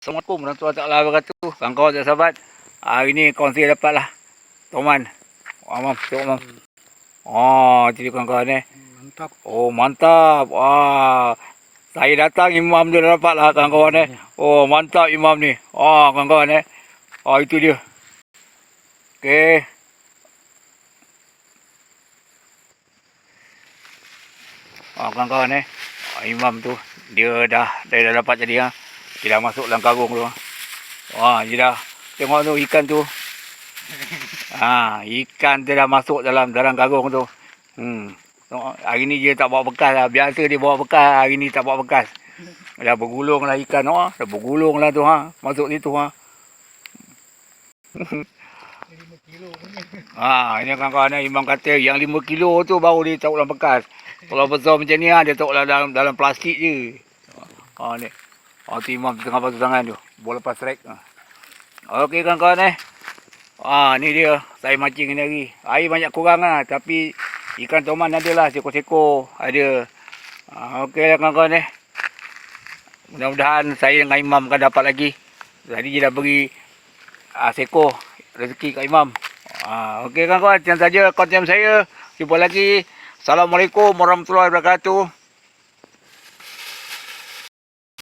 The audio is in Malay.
Assalamualaikum warahmatullahi wabarakatuh. Kawan-kawan dan sahabat. Hari ni kongsi dapat lah. Toman. Oh, mam, tengok mam. Oh, jadi kawan-kawan eh. Mantap. Oh, mantap. Wah. Saya datang imam dia dah dapat lah kawan-kawan eh. Oh, mantap imam ni. Oh, kawan-kawan eh. Oh, itu dia. Okey. Oh, kawan-kawan eh. Oh, imam tu dia dah dia dah dapat jadi ha. Dia dah masuk dalam karung tu. Wah, dia dah tengok tu ikan tu. Ha, ikan dia dah masuk dalam dalam karung tu. Hmm. Hari ni dia tak bawa bekas lah. Biasa dia bawa bekas, hari ni tak bawa bekas. Dah bergulung lah ikan tu ha. Dah bergulung lah tu ha. Masuk situ ha. Ha, ini kawan-kawan ni Imam kata yang 5 kilo tu baru dia taruh dalam bekas. Kalau besar macam ni ha, dia taruh dalam dalam plastik je. Ha ni. Ha tu Imam tengah basuh tangan tu. Bola lepas strike. Okey kawan-kawan eh. Ha ni dia saya mancing ni hari. Air banyak kurang lah tapi ikan toman ada lah seko-seko ada. Ha, okey lah kawan-kawan eh. Mudah-mudahan saya dengan Imam akan dapat lagi. Tadi dia dah beri uh, seko rezeki kat Imam. Ah, okey kawan-kawan, sekian saja konten saya. Jumpa lagi. Assalamualaikum warahmatullahi wabarakatuh.